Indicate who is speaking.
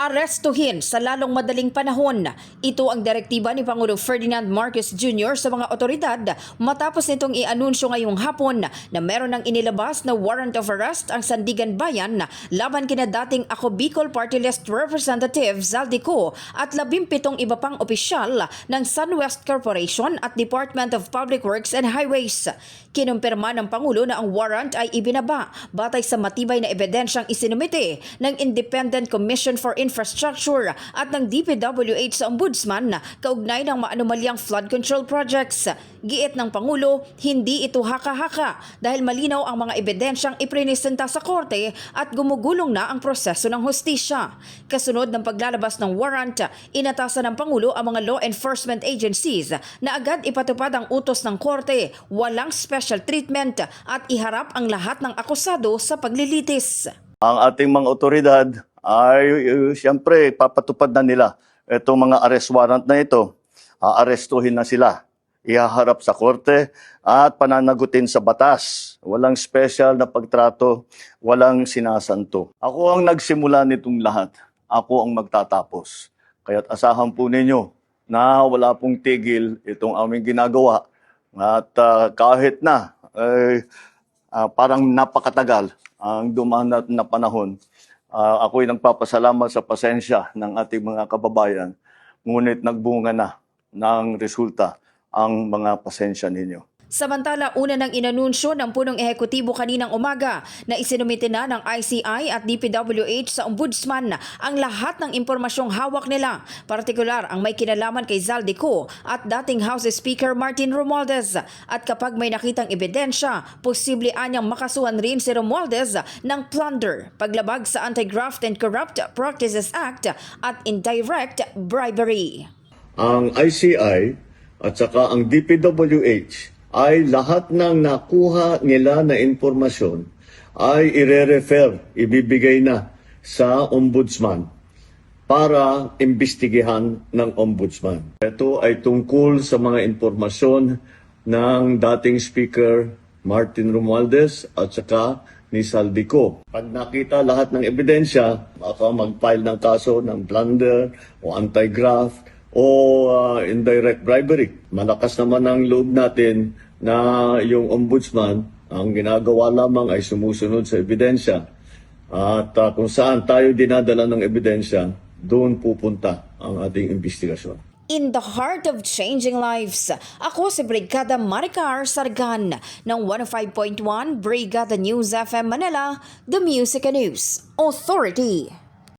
Speaker 1: Arestuhin sa lalong madaling panahon. Ito ang direktiba ni Pangulo Ferdinand Marcos Jr. sa mga otoridad matapos nitong i-anunsyo ngayong hapon na meron ng inilabas na warrant of arrest ang Sandigan Bayan laban kina dating Ako Bicol Party List Representative Zaldico at labimpitong iba pang opisyal ng SunWest Corporation at Department of Public Works and Highways. Kinumpirma ng Pangulo na ang warrant ay ibinaba batay sa matibay na ebidensyang isinumite ng Independent Commission for Infrastructure at ng DPWH sa Ombudsman kaugnay ng maanumalyang flood control projects. Giit ng Pangulo, hindi ito haka-haka dahil malinaw ang mga ebidensyang iprinisenta sa korte at gumugulong na ang proseso ng hustisya. Kasunod ng paglalabas ng warrant, inatasan ng Pangulo ang mga law enforcement agencies na agad ipatupad ang utos ng korte, walang special treatment at iharap ang lahat ng akusado sa paglilitis.
Speaker 2: ang ating mga otoridad ay uh, siyempre papatupad na nila itong mga arrest warrant na ito. Aarestuhin na sila, ihaharap sa korte at pananagutin sa batas. Walang special na pagtrato, walang sinasanto. Ako ang nagsimula nitong lahat. Ako ang magtatapos. Kaya't asahan po ninyo na wala pong tigil itong aming ginagawa. At ah, kahit na eh, ah, parang napakatagal ang dumaan na panahon. Ah, ako'y nagpapasalamat sa pasensya ng ating mga kababayan. Ngunit nagbunga na ng resulta ang mga pasensya ninyo.
Speaker 1: Samantala, una nang inanunsyo ng punong ehekutibo kaninang umaga na isinumite na ng ICI at DPWH sa Ombudsman ang lahat ng impormasyong hawak nila, partikular ang may kinalaman kay Zaldico at dating House Speaker Martin Romualdez. At kapag may nakitang ebidensya, posible anyang makasuhan rin si Romualdez ng plunder, paglabag sa Anti-Graft and Corrupt Practices Act at indirect bribery.
Speaker 2: Ang ICI at saka ang DPWH ay lahat ng nakuha nila na impormasyon ay ire-refer, ibibigay na sa ombudsman para imbestigahan ng ombudsman. Ito ay tungkol sa mga impormasyon ng dating Speaker Martin Romualdez at saka ni Saldico. Pag nakita lahat ng ebidensya, baka mag-file ng kaso ng plunder o anti-graft o uh, indirect bribery. Malakas naman ang loob natin na yung ombudsman, ang ginagawa lamang ay sumusunod sa ebidensya. At uh, kung saan tayo dinadala ng ebidensya, doon pupunta ang ating investigasyon.
Speaker 1: In the heart of changing lives, ako si Brigada Maricar Sargan ng 105.1 Brigada News FM Manila, The Music and News Authority.